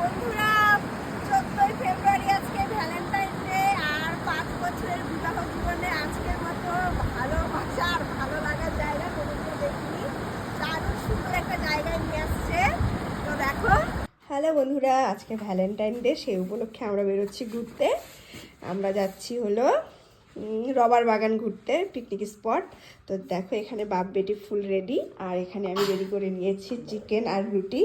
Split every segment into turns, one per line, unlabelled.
বন্ধুরা, চোদ্দই ফেব্রুয়ারি আজকে ভ্যালেন্টাইন ডে আর পাঁচ বছরের বিবাহ জীবনে আজকের মতো ভালোবাসা আর ভালো লাগার জায়গা কোনোদিনও দেখিনি। দারুণ সুন্দর একটা জায়গায় নিয়ে আসছে। তো দেখো। হ্যালো বন্ধুরা, আজকে ভ্যালেন্টাইন ডে সেই উপলক্ষে আমরা বেরোচ্ছি ঘুরতে। আমরা যাচ্ছি হলো রবার বাগান ঘুরতে পিকনিক স্পট তো দেখো এখানে বাপ বেটি ফুল রেডি আর এখানে আমি রেডি করে নিয়েছি চিকেন আর রুটি।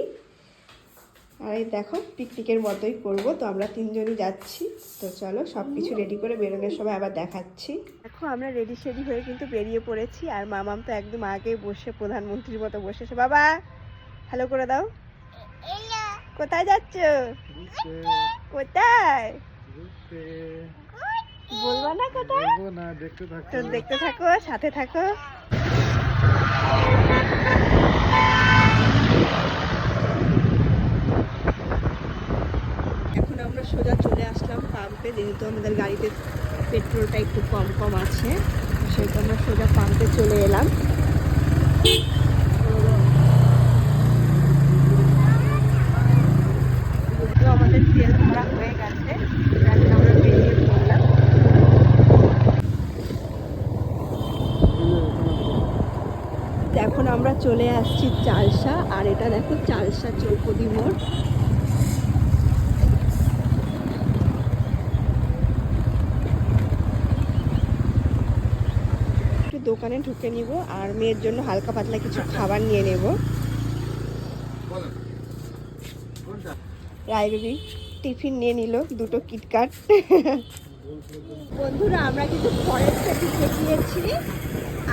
আর এই দেখো পিকনিকের মতোই করব। তো আমরা তিনজনই যাচ্ছি। তো চলো সব কিছু রেডি করে বেরোনোর সময় আবার দেখাচ্ছি। দেখো আমরা রেডি সেডি হয়ে কিন্তু বেরিয়ে পড়েছি। আর মামাম তো একদম আগে বসে প্রধানমন্ত্রীর মতো বসেছে বাবা হ্যালো করে দাও। কোথায় যাচ্ছ? কোথায়? বলব না কোথায়?
বলব না দেখতে থাকো।
তো দেখতে থাকো সাথে থাকো। আমরা সোজা চলে আসলাম পাম্পে, যেহেতু আমাদের গাড়িতে পেট্রোলটা একটু কম কম আছে, সেহেতু আমরা সোজা পাম্পে চলে এলাম। আমাদের তেল হয়ে গেছে আমরা এখন আমরা চলে আসছি চালসা, আর এটা দেখো চালসা চৌপদি মোড় একটু দোকানে ঢুকে নিব আর মেয়ের জন্য হালকা পাতলা কিছু খাবার নিয়ে নেব। রায় টিফিন নিয়ে নিল, দুটো কিটকাট বন্ধুরা, আমরা কিন্তু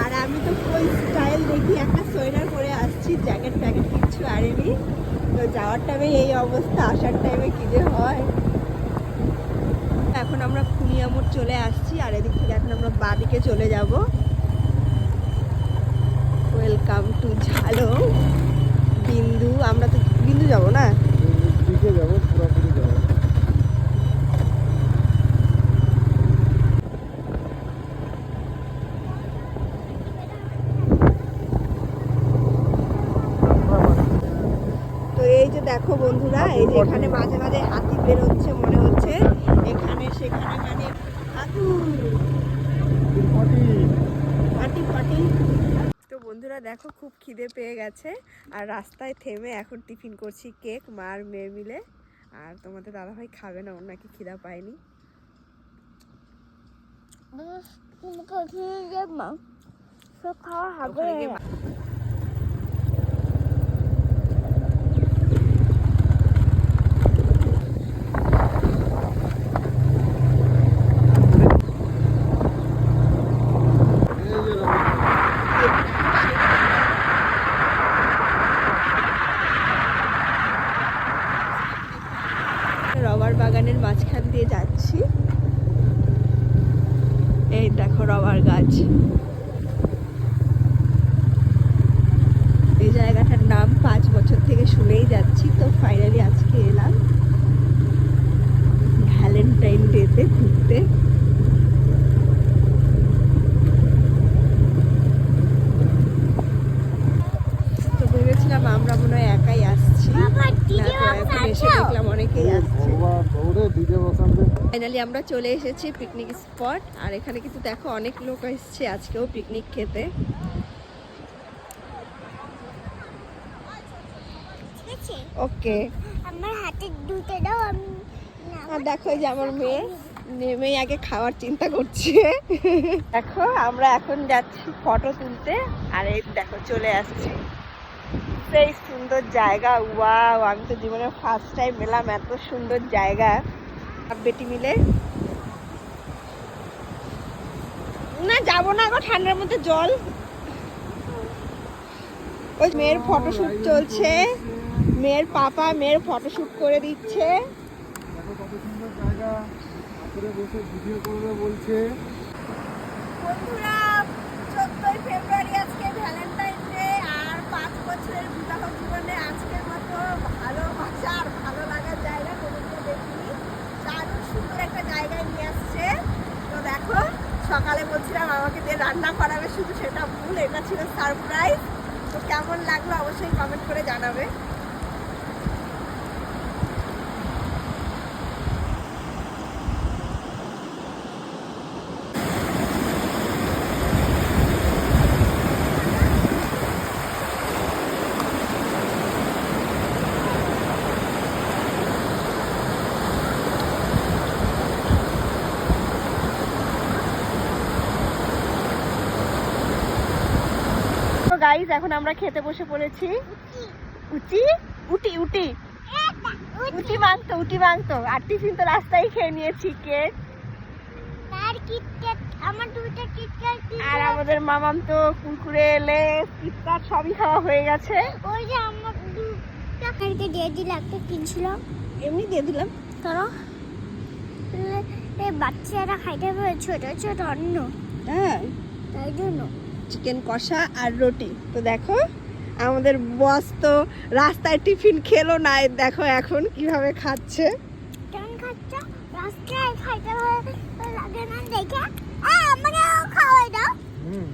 আর আমি তো ওই স্টাইল দেখি, একটা সোয়েটার পরে আসছি জ্যাকেট প্যাকেট কিচ্ছু আরেনি তো যাওয়ার টাইমে এই অবস্থা, আসার টাইমে কী যে হয়। এখন আমরা খুনিয়ামোড় চলে আসছি, আর এদিক থেকে এখন আমরা বাদিকে চলে যাব। ওয়েলকাম টু ঝালো। বিন্দু আমরা তো বিন্দু যাব না?
দিকে যাব পুরোপুরি যাব।
তো এই যে দেখো বন্ধুরা এই যে এখানে মাঝে মাঝে হাতি বেরোচ্ছে মনে হচ্ছে এখানে সেখানে মানে হাতু ফাটি ফাটি তো বন্ধুরা দেখো খুব খিদে পেয়ে গেছে। আর রাস্তায় থেমে এখন টিফিন করছি কেক মার আর মেয়ে মিলে। আর তোমাদের দাদা ভাই খাবে না ওর নাকি খিদা পায়নি।
খাওয়া হবে
ওখানে গিয়ে মা-
এই যে রবি।
রবার বাগানের মাঝখান দিয়ে যাচ্ছি এই দেখো রবার গাছ এই জায়গাটার নাম পাঁচ বছর থেকে শুনেই যাচ্ছি তো ফাইনালি আজকে এলাম ভ্যালেন্টাইন ডেতে ঘুরতে তো ভেবেছিলাম আমরা মনে হয় একাই আসছি
বাবা,
না
DJ
তো
box
এখন এসে
আছো?
দেখলাম অনেকেই আসছে
বাবা দৌড়ে দিকে বসাবে
ফাইনালি আমরা চলে এসেছি পিকনিক স্পট আর এখানে কিন্তু দেখো অনেক লোক এসেছে আজকেও পিকনিক খেতে। ওকে
আমার হাতে দুটো দাও আমি
আর দেখো যে আমার মেয়ে। নেমেই আগে খাওয়ার চিন্তা করছে। দেখো আমরা এখন যাচ্ছি ফটো তুলতে। আর এই দেখো চলে আসছি। সেই সুন্দর জায়গা। ওয়াও আমি তো জীবনে ফার্স্ট টাইম এলাম এত সুন্দর জায়গা। বেটি মিলে। না যাব না গো ঠান্ডার মধ্যে জল। ওই মেয়ের ফটোশুট চলছে। মেয়ের পাপা মেয়ের ফটোশুট করে দিচ্ছে।
বলছে।
বন্ধুরা চোদ্দই ফেব্রুয়ারি আজকে ভ্যালেন্টাইন ডে আর পাঁচ বছরের বিবাহ জীবনে আজকের মতো ভালোবাসা আর ভালো লাগার জায়গা কোনোদিনও দেখিনি দারুণ সুন্দর একটা জায়গায় নিয়ে আসছে তো দেখো সকালে বলছিলাম আমাকে দিয়ে রান্না করাবে শুধু সেটা ভুল এটা ছিল সারপ্রাইজ কেমন লাগল অবশ্যই কমেন্ট করে জানাবে। এখন আমরা খেতে বসে পড়েছি। উচি? উটি উটি। উটি মাংতো উটি মাংতো আর টিফিন তো রাস্তায় খেয়ে নিয়েছি কেক
আর
আমাদের মামাম তো কুরকুরে এলে কিটকাট সবই খাওয়া হয়ে গেছে।
ওই যে আমার খাইতে দিয়ে দিলে একটা কিনছিলাম।
এমনি দিয়ে দিলাম।
ধরো এই বাচ্চারা খাইতে পারে ছোট ছোট অন্ন
হ্যাঁ।
তাই জন্য।
চিকেন কষা আর রুটি। তো দেখো আমাদের বস তো রাস্তায় টিফিন খেলো না। দেখো এখন কীভাবে খাচ্ছে।
কেমন খাচ্ছ? রাস্তায় খাইতে ভালো না দেখে। আ, আমাকেও খাওয়াই দাও।
হুম।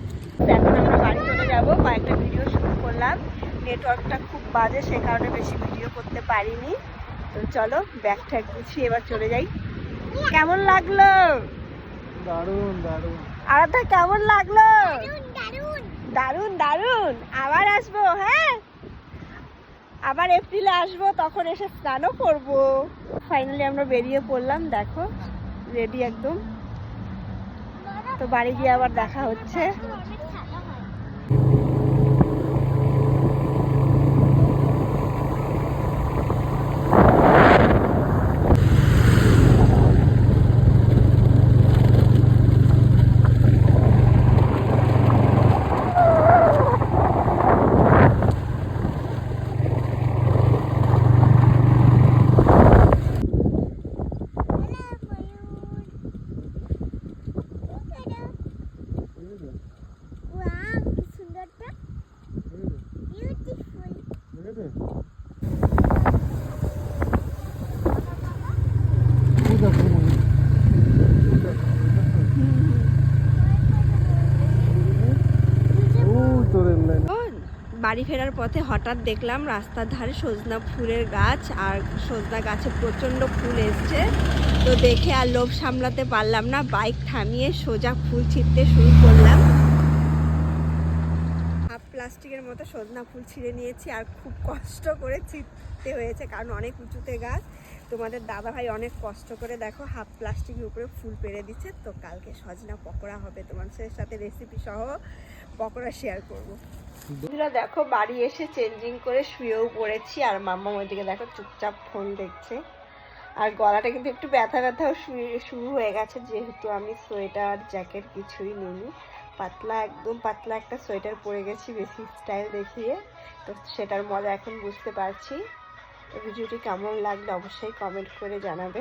এখন আমরা বাড়ি চলে যাব। কয়েকটা ভিডিও শুট করলাম। নেটওয়ার্কটা খুব বাজে সে কারণে বেশি ভিডিও করতে পারিনি। তো চলো ব্যাগ ট্যাগ গুছিয়ে এবার চলে যাই। কেমন লাগল?
দারুণ দারুণ।
আরাধা কেমন লাগল? দারুণ দারুণ। আবার আসব হ্যাঁ? আবার এপ্রিলে আসব তখন এসে স্নানও করব। ফাইনালি আমরা বেরিয়ে পড়লাম দেখো। রেডি একদম। তো বাড়ি গিয়ে আবার দেখা হচ্ছে
অনেক সাদা হয় ওয়াও কি সুন্দরটা বিউটিফুল
ও তোর লাইন
বাড়ি ফেরার পথে হঠাৎ দেখলাম রাস্তার ধারে সজনা ফুলের গাছ আর সজনা গাছে প্রচণ্ড ফুল এসছে। তো দেখে আর লোভ সামলাতে পারলাম না, বাইক থামিয়ে সোজা ফুল ছিঁড়তে শুরু করলাম। হাফ প্লাস্টিকের মতো সজনা ফুল ছিঁড়ে নিয়েছি আর খুব কষ্ট করে ছিঁড়তে হয়েছে কারণ অনেক উঁচুতে গাছ। তোমাদের দাদা ভাই অনেক কষ্ট করে দেখো হাফ প্লাস্টিকের উপরে ফুল পেরে দিচ্ছে। তো কালকে সজনা পকোড়া হবে, তোমাদের সাথে রেসিপি সহ পকোড়া শেয়ার করব। বন্ধুরা দেখো, বাড়ি এসে চেঞ্জিং করে শুয়েও পড়েছি আর মাম্মা ওইদিকে দেখো চুপচাপ ফোন দেখছে। আর গলাটা কিন্তু একটু ব্যথা ব্যথাও শুরু হয়ে গেছে, যেহেতু আমি সোয়েটার জ্যাকেট কিছুই নিইনি। পাতলা একদম পাতলা একটা সোয়েটার পরে গেছি বেশি স্টাইল দেখিয়ে। তো সেটার মজা এখন বুঝতে পারছি। তো ভিডিওটি কেমন লাগল অবশ্যই কমেন্ট করে জানাবে।